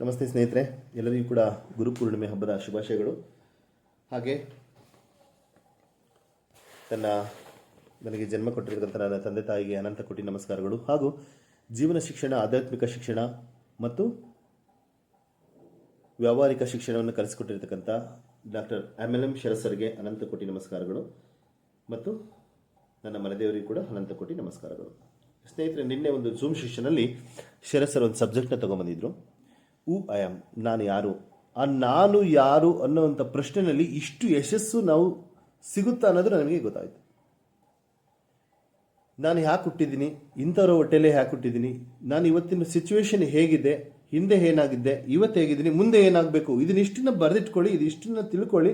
ನಮಸ್ತೆ ಸ್ನೇಹಿತರೆ, ಎಲ್ಲರಿಗೂ ಕೂಡ ಗುರುಪೂರ್ಣಿಮೆ ಹಬ್ಬದ ಶುಭಾಶಯಗಳು. ಹಾಗೆ, ತನ್ನ ನನಗೆ ಜನ್ಮ ಕೊಟ್ಟಿರತಕ್ಕಂಥ ನನ್ನ ತಂದೆ ತಾಯಿಗೆ ಅನಂತ ಕೋಟಿ ನಮಸ್ಕಾರಗಳು. ಹಾಗೂ ಜೀವನ ಶಿಕ್ಷಣ, ಆಧ್ಯಾತ್ಮಿಕ ಶಿಕ್ಷಣ ಮತ್ತು ವ್ಯಾವಹಾರಿಕ ಶಿಕ್ಷಣವನ್ನು ಕಲಿಸಿಕೊಟ್ಟಿರ್ತಕ್ಕಂಥ ಡಾಕ್ಟರ್ ಎಂ ಎಲ್ ಎಂ ಶರಸರ್ಗೆ ಅನಂತ ಕೋಟಿ ನಮಸ್ಕಾರಗಳು ಮತ್ತು ನನ್ನ ಮನೆದೇವರಿಗೂ ಕೂಡ ಅನಂತ ಕೋಟಿ ನಮಸ್ಕಾರಗಳು. ಸ್ನೇಹಿತರೆ, ನಿನ್ನೆ ಒಂದು ಜೂಮ್ ಶಿಕ್ಷಣದಲ್ಲಿ ಶರಸರ್ ಒಂದು ಸಬ್ಜೆಕ್ಟ್ನ ತೊಗೊಂಬಂದಿದ್ರು ಹೂ ಐ ಆಮ್ ನಾನು ಯಾರು? ಆ ನಾನು ಯಾರು ಅನ್ನೋವಂಥ ಪ್ರಶ್ನೆಯಲ್ಲಿ ಇಷ್ಟು ಯಶಸ್ಸು ನಾವು ಸಿಗುತ್ತಾ ಅನ್ನೋದು ನನಗೆ ಗೊತ್ತಾಯಿತು. ನಾನು ಯಾಕೆ ಹುಟ್ಟಿದ್ದೀನಿ? ಇಂಥವ್ರ ಹೊಟ್ಟೆಲೆ ಯಾಕೆ ಹುಟ್ಟಿದ್ದೀನಿ? ನಾನು ಇವತ್ತಿನ ಸಿಚುವೇಶನ್ ಹೇಗಿದೆ? ಹಿಂದೆ ಏನಾಗಿದ್ದೆ? ಇವತ್ತು ಹೇಗಿದ್ದೀನಿ? ಮುಂದೆ ಏನಾಗಬೇಕು? ಇದನ್ನಿಷ್ಟನ್ನ ಬರೆದಿಟ್ಕೊಳ್ಳಿ ಇದಿಷ್ಟನ್ನ ತಿಳ್ಕೊಳ್ಳಿ.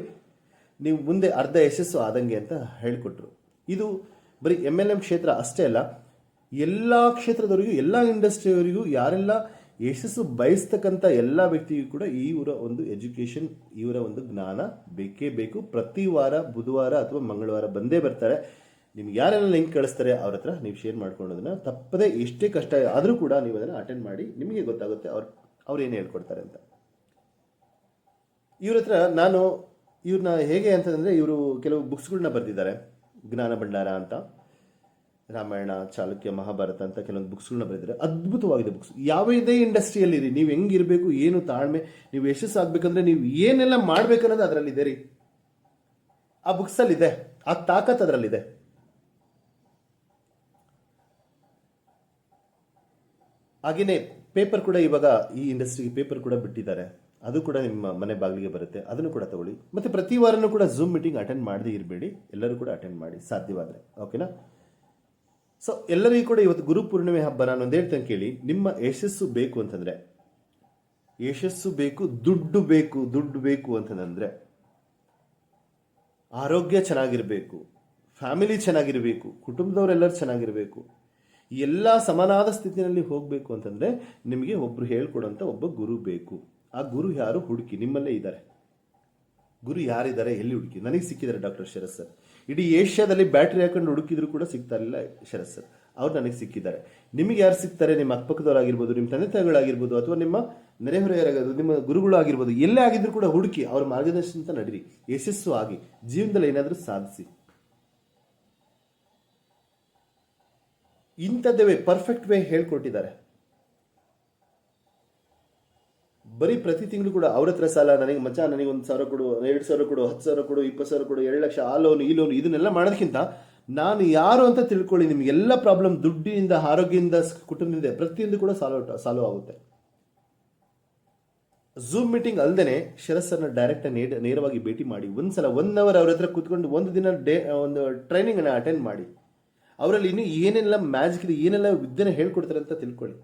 ನೀವು ಮುಂದೆ ಅರ್ಧ ಯಶಸ್ಸು ಆದಂಗೆ ಅಂತ ಹೇಳಿಕೊಟ್ರು. ಇದು ಬರೀ ಎಂ ಎಲ್ ಎಂ ಕ್ಷೇತ್ರ ಅಷ್ಟೇ ಅಲ್ಲ. ಎಲ್ಲ ಕ್ಷೇತ್ರದವರಿಗೂ, ಎಲ್ಲ ಇಂಡಸ್ಟ್ರಿಯವರಿಗೂ ಯಾರೆಲ್ಲ ಯಶಸ್ಸು ಬಯಸ್ತಕ್ಕಂಥ ಎಲ್ಲ ವ್ಯಕ್ತಿಗೂ ಕೂಡ ಇವರ ಒಂದು ಎಜುಕೇಷನ್ ಇವರ ಒಂದು ಜ್ಞಾನ ಬೇಕೇ ಬೇಕು. ಪ್ರತಿ ವಾರ, ಬುಧವಾರ ಅಥವಾ ಮಂಗಳವಾರ ಬಂದೇ ಬರ್ತಾರೆ. ನಿಮ್ಗೆ ಯಾರೆಲ್ಲ ಲಿಂಕ್ ಕಳಿಸ್ತಾರೆ ಅವ್ರ ಹತ್ರ ನೀವು ಶೇರ್ ಮಾಡ್ಕೊಳ್ಳೋದನ್ನ. ತಪ್ಪದೇ ಎಷ್ಟೇ ಕಷ್ಟ ಆದರೂ ಕೂಡ ನೀವು ಅದನ್ನು ಅಟೆಂಡ್ ಮಾಡಿ ನಿಮಗೆ ಗೊತ್ತಾಗುತ್ತೆ ಅವ್ರು ಅವ್ರು ಏನು ಹೇಳ್ಕೊಡ್ತಾರೆ ಅಂತ. ಇವ್ರ ಹತ್ರ ನಾನು ಇವ್ರನ್ನ ಹೇಗೆ ಅಂತಂದರೆ ಇವರು ಕೆಲವು ಬುಕ್ಸ್ಗಳನ್ನ ಬರೆದಿದ್ದಾರೆ. ಜ್ಞಾನ ಭಂಡಾರ ಅಂತ. ರಾಮಾಯಣ, ಚಾಲುಕ್ಯ, ಮಹಾಭಾರತ ಅಂತ ಕೆಲವೊಂದು ಬುಕ್ಸ್ಗಳನ್ನ ಬರೆದಿದ್ದಾರೆ. ಅದ್ಭುತವಾಗಿದೆ ಬುಕ್ಸ್. ಇಂಡಸ್ಟ್ರಿಯಲ್ಲಿ ರೀ ನೀವು ಹೆಂಗಿರಬೇಕು ಏನು ತಾಳ್ಮೆ, ನೀವು ಯಶಸ್ಸು ಆಗ್ಬೇಕಂದ್ರೆ ನೀವು ಏನೆಲ್ಲ ಮಾಡ್ಬೇಕನ್ನೋದು ಅದರಲ್ಲಿದೆ ರೀ. ಆ ಬುಕ್ಸಲ್ಲಿದೆ, ಆ ತಾಕತ್ ಅದರಲ್ಲಿದೆ. ಹಾಗೆಯೇ ಪೇಪರ್ ಕೂಡ ಇವಾಗ ಈ ಇಂಡಸ್ಟ್ರಿಗೆ ಪೇಪರ್ ಕೂಡ ಬಿಟ್ಟಿದ್ದಾರೆ. ಅದು ಕೂಡ ನಿಮ್ಮ ಮನೆ ಬಾಗಿಲಿಗೆ ಬರುತ್ತೆ, ಅದನ್ನು ಕೂಡ ತಗೊಳ್ಳಿ. ಮತ್ತೆ ಪ್ರತಿ ವಾರನೂ ಕೂಡ ಝೂಮ್ ಮೀಟಿಂಗ್ ಅಟೆಂಡ್ ಮಾಡದೇ ಇರಬೇಡಿ, ಎಲ್ಲರೂ ಕೂಡ ಅಟೆಂಡ್ ಮಾಡಿ ಸಾಧ್ಯವಾದರೆ. ಓಕೆನಾ ಸೊ ಎಲ್ಲರಿಗೂ ಕೂಡ ಇವತ್ತು ಗುರು ಪೂರ್ಣಿಮೆ ಹಬ್ಬ. ನಾನು ಒಂದು ಹೇಳ್ತೇನೆ ಕೇಳಿ, ನಿಮ್ಮ ಯಶಸ್ಸು ಬೇಕು ಅಂತಂದ್ರೆ, ಯಶಸ್ಸು ಬೇಕು, ದುಡ್ಡು ಬೇಕು ದುಡ್ಡು ಬೇಕು ಅಂತಂದ್ರೆ, ಆರೋಗ್ಯ ಚೆನ್ನಾಗಿರಬೇಕು, ಫ್ಯಾಮಿಲಿ ಚೆನ್ನಾಗಿರಬೇಕು, ಕುಟುಂಬದವರೆಲ್ಲರೂ ಚೆನ್ನಾಗಿರಬೇಕು ಎಲ್ಲ ಸಮನಾದ ಸ್ಥಿತಿನಲ್ಲಿ ಹೋಗಬೇಕು ಅಂತಂದ್ರೆ, ನಿಮಗೆ ಒಬ್ಬರು ಹೇಳ್ಕೊಡೋಂಥ ಒಬ್ಬ ಗುರು ಬೇಕು. ಆ ಗುರು ಯಾರು? ಹುಡುಕಿ, ನಿಮ್ಮಲ್ಲೇ ಇದ್ದಾರೆ. ಗುರು ಯಾರಿದ್ದಾರೆ, ಎಲ್ಲಿ ಹುಡುಕಿ? ನನಗೆ ಸಿಕ್ಕಿದ್ದಾರೆ ಡಾಕ್ಟರ್ ಶರತ್ ಸರ್. ಇಡೀ ಏಷ್ಯಾದಲ್ಲಿ ಬ್ಯಾಟ್ರಿ ಹಾಕೊಂಡು ಹುಡುಕಿದ್ರು ಕೂಡ ಸಿಗ್ತಾ ಇರಲಿಲ್ಲ ಶರತ್ ಸರ್. ಅವ್ರು ನನಗೆ ಸಿಕ್ಕಿದ್ದಾರೆ. ನಿಮಗೆ ಯಾರು ಸಿಗ್ತಾರೆ ನಿಮ್ಮ ಅಕ್ಕಪಕ್ಕದವರಾಗಿರ್ಬೋದು, ನಿಮ್ಮ ತಂದೆ ತಾಯಿಗಳಾಗಿರ್ಬೋದು, ಅಥವಾ ನಿಮ್ಮ ನೆರೆಹೊರೆಯರಾಗಿರ್ಬೋದು, ನಿಮ್ಮ ಗುರುಗಳಾಗಿರ್ಬೋದು, ಎಲ್ಲೇ ಆಗಿದ್ರು ಕೂಡ ಹುಡುಕಿ, ಅವ್ರ ಮಾರ್ಗದರ್ಶನ ನಡೀರಿ. ಯಶಸ್ಸು ಆಗಿ. ಜೀವನದಲ್ಲಿ ಏನಾದರೂ ಸಾಧಿಸಿ. ಇಂಥದ್ದೇ ಪರ್ಫೆಕ್ಟ್ ವೇ ಹೇಳ್ಕೊಟ್ಟಿದ್ದಾರೆ. ಬರೀ ಪ್ರತಿ ತಿಂಗಳು ಕೂಡ ಅವ್ರ ಹತ್ರ ಸಾಲ, ನನಗೆ ಮಚ್ಚ, ನನಗೆ ಒಂದು ಸಾವಿರ ಕೊಡು ಎರಡು ಸಾವಿರ ಕೊಡು, ಹತ್ತು ಸಾವಿರ ಕೊಡು, ಇಪ್ಪತ್ತು ಸಾವಿರ ಕೊಡು, ಎರಡು ಲಕ್ಷ, ಆ ಲೋನ್ ಈ ಲೋನ್ ಇದನ್ನೆಲ್ಲ ಮಾಡೋದಕ್ಕಿಂತ ನಾನು ಯಾರು ಅಂತ ತಿಳ್ಕೊಳ್ಳಿ, ನಿಮಗೆಲ್ಲ ಪ್ರಾಬ್ಲಮ್ ದುಡ್ಡಿನಿಂದ, ಆರೋಗ್ಯದಿಂದ ಕುಟುಂಬದಿಂದ ಪ್ರತಿಯೊಂದು ಕೂಡ ಸಾಲ್ವ್ ಸಾಲ್ವ್ ಆಗುತ್ತೆ. ಝೂಮ್ ಮೀಟಿಂಗ್ ಅಲ್ಲದೆ ಶರತ್ ಸರ್ನ ಡೈರೆಕ್ಟ್ ನೇರವಾಗಿ ಭೇಟಿ ಮಾಡಿ, ಒಂದ್ಸಲ ಒನ್ ಅವರ್ ಅವ್ರ ಹತ್ರ ಕೂತ್ಕೊಂಡು ಒಂದು ದಿನ ಡೇ, ಒಂದು ಟ್ರೈನಿಂಗ್ ಅನ್ನ ಅಟೆಂಡ್ ಮಾಡಿ. ಅವರಲ್ಲಿ ಇನ್ನೂ ಏನೆಲ್ಲ ಮ್ಯಾಜಿಕ್ ಏನೆಲ್ಲ ವಿದ್ಯೆನ ಹೇಳ್ಕೊಡ್ತಾರೆ ಅಂತ ತಿಳ್ಕೊಳ್ಳಿ.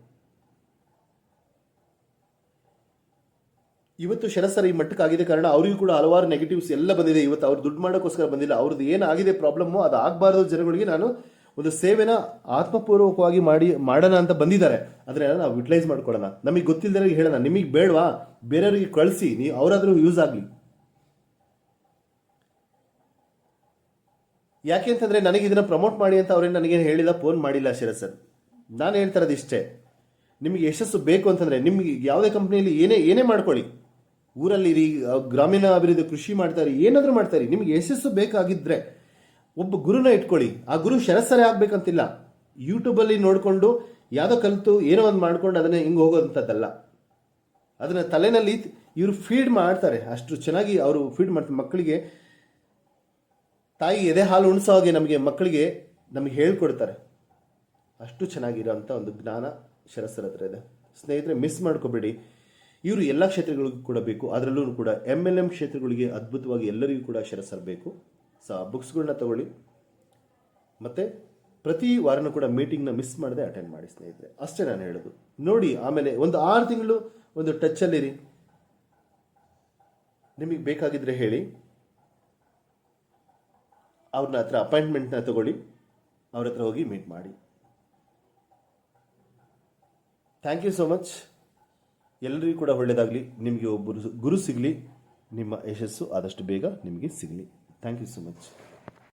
ಇವತ್ತು ಶರಸರ ಸರ್ ಈ ಮಟ್ಟಕ್ಕೆ ಆಗಿದೆ ಕಾರಣ ಅವರಿಗೂ ಕೂಡ ಹಲವಾರು ನೆಗೆಟಿವ್ಸ್ ಎಲ್ಲ ಬಂದಿದೆ. ಇವತ್ತು ಅವ್ರು ದುಡ್ಡು ಮಾಡೋಕ್ಕೋಸ್ಕರ ಬಂದಿಲ್ಲ. ಅವ್ರದ್ದು ಏನಾಗಿದೆ ಪ್ರಾಬ್ಲಮ್ಮು ಅದು ಆಗಬಾರ್ದು ಜನಗಳಿಗೆ. ನಾನು ಒಂದು ಸೇವೆನ ಆತ್ಮಪೂರ್ವಕವಾಗಿ ಮಾಡಿ, ಮಾಡೋಣ ಅಂತ ಬಂದಿದ್ದಾರೆ. ಅದನ್ನೆಲ್ಲ ನಾವು ಯುಟಿಲೈಸ್ ಮಾಡ್ಕೊಳ್ಳೋಣ. ನಮಗೆ ಗೊತ್ತಿಲ್ಲದೆ ಹೇಳೋಣ. ನಿಮಗೆ ಬೇಡವಾ? ಬೇರೆಯವರಿಗೆ ಕಳಿಸಿ. ನೀವು ಅವರಾದರೂ ಯೂಸ್ ಆಗಲಿ. ಯಾಕೆ ಅಂತಂದರೆ ನನಗೆ ಇದನ್ನು ಪ್ರಮೋಟ್ ಮಾಡಿ ಅಂತ ಅವ್ರೇನು ನನಗೇನು ಹೇಳಿಲ್ಲ ಫೋನ್ ಮಾಡಿಲ್ಲ ಶರತ್ ಸರ್ ನಾನು ಹೇಳ್ತಾ ಇರೋದು ಇಷ್ಟೇ. ನಿಮಗೆ ಯಶಸ್ಸು ಬೇಕು ಅಂತಂದರೆ ನಿಮಗೆ ಯಾವುದೇ ಕಂಪ್ನಿಯಲ್ಲಿ ಏನೇ ಏನೇ ಮಾಡ್ಕೊಳ್ಳಿ. ಊರಲ್ಲಿ ಗ್ರಾಮೀಣ ಅಭಿವೃದ್ಧಿ ಕೃಷಿ ಮಾಡ್ತಾರೆ, ಏನಾದರೂ ಮಾಡ್ತಾರೆ, ನಿಮಗೆ ಯಶಸ್ಸು ಬೇಕಾಗಿದ್ರೆ ಒಬ್ಬ ಗುರುನ ಇಟ್ಕೊಳ್ಳಿ. ಆ ಗುರು ಶರಸ್ಸರೇ ಆಗ್ಬೇಕಂತಿಲ್ಲ. ಯೂಟ್ಯೂಬಲ್ಲಿ ನೋಡಿಕೊಂಡು ಯಾವುದೋ ಕಲಿತು ಏನೋ ಒಂದು ಮಾಡ್ಕೊಂಡು ಅದನ್ನ ಹಿಂಗೆ ಹೋಗೋದಂಥದ್ದಲ್ಲ ಅದನ್ನ ತಲೆನಲ್ಲಿ ಇವರು ಫೀಡ್ ಮಾಡ್ತಾರೆ. ಅಷ್ಟು ಚೆನ್ನಾಗಿ ಅವರು ಫೀಡ್ ಮಾಡ್ತಾರೆ. ಮಕ್ಕಳಿಗೆ ತಾಯಿ ಎದೆ ಹಾಲು ಉಣಿಸೋ ಹಾಗೆ ನಮಗೆ ಮಕ್ಕಳಿಗೆ ನಮಗೆ ಹೇಳ್ಕೊಡ್ತಾರೆ. ಅಷ್ಟು ಚೆನ್ನಾಗಿರೋ ಅಂಥ ಒಂದು ಜ್ಞಾನ ಶರಸ್ಸರ ಹತ್ರ ಇದೆ. ಸ್ನೇಹಿತರೆ ಮಿಸ್ ಮಾಡ್ಕೋಬೇಡಿ. ಇವರು ಎಲ್ಲ ಕ್ಷೇತ್ರಗಳಿಗೂ ಕೂಡ ಬೇಕು. ಅದರಲ್ಲೂ ಕೂಡ ಎಂ ಎಲ್ ಎಂ ಕ್ಷೇತ್ರಗಳಿಗೆ ಅದ್ಭುತವಾಗಿ ಎಲ್ಲರಿಗೂ ಕೂಡ ಶರತ್ಸರ್ ಬೇಕು ಸೊ ಬುಕ್ಸ್ಗಳನ್ನ ತಗೊಳ್ಳಿ. ಮತ್ತು ಪ್ರತಿ ವಾರನೂ ಕೂಡ ಮೀಟಿಂಗ್ನ ಮಿಸ್ ಮಾಡದೆ ಅಟೆಂಡ್ ಮಾಡಿ, ಸ್ನೇಹಿತರೆ. ಅಷ್ಟೇ ನಾನು ಹೇಳೋದು. ನೋಡಿ, ಆಮೇಲೆ ಒಂದು ಆರು ತಿಂಗಳು ಒಂದು ಟಚ್ಚಲ್ಲಿರಿ ನಿಮಗೆ ಬೇಕಾಗಿದ್ರೆ ಹೇಳಿ. ಅವ್ರನ್ನ ಹತ್ರ ಅಪಾಯಿಂಟ್ಮೆಂಟ್ನ ತಗೊಳ್ಳಿ. ಅವ್ರ ಹತ್ರ ಹೋಗಿ ಮೀಟ್ ಮಾಡಿ. ಥ್ಯಾಂಕ್ ಯು ಸೋ ಮಚ್ ಎಲ್ಲರಿಗೂ ಕೂಡ ಒಳ್ಳೆಯದಾಗಲಿ ನಿಮಗೆ ಒಬ್ಬರು ಗುರು ಸಿಗಲಿ. ನಿಮ್ಮ ಯಶಸ್ಸು ಆದಷ್ಟು ಬೇಗ ನಿಮಗೆ ಸಿಗಲಿ. Thank you so much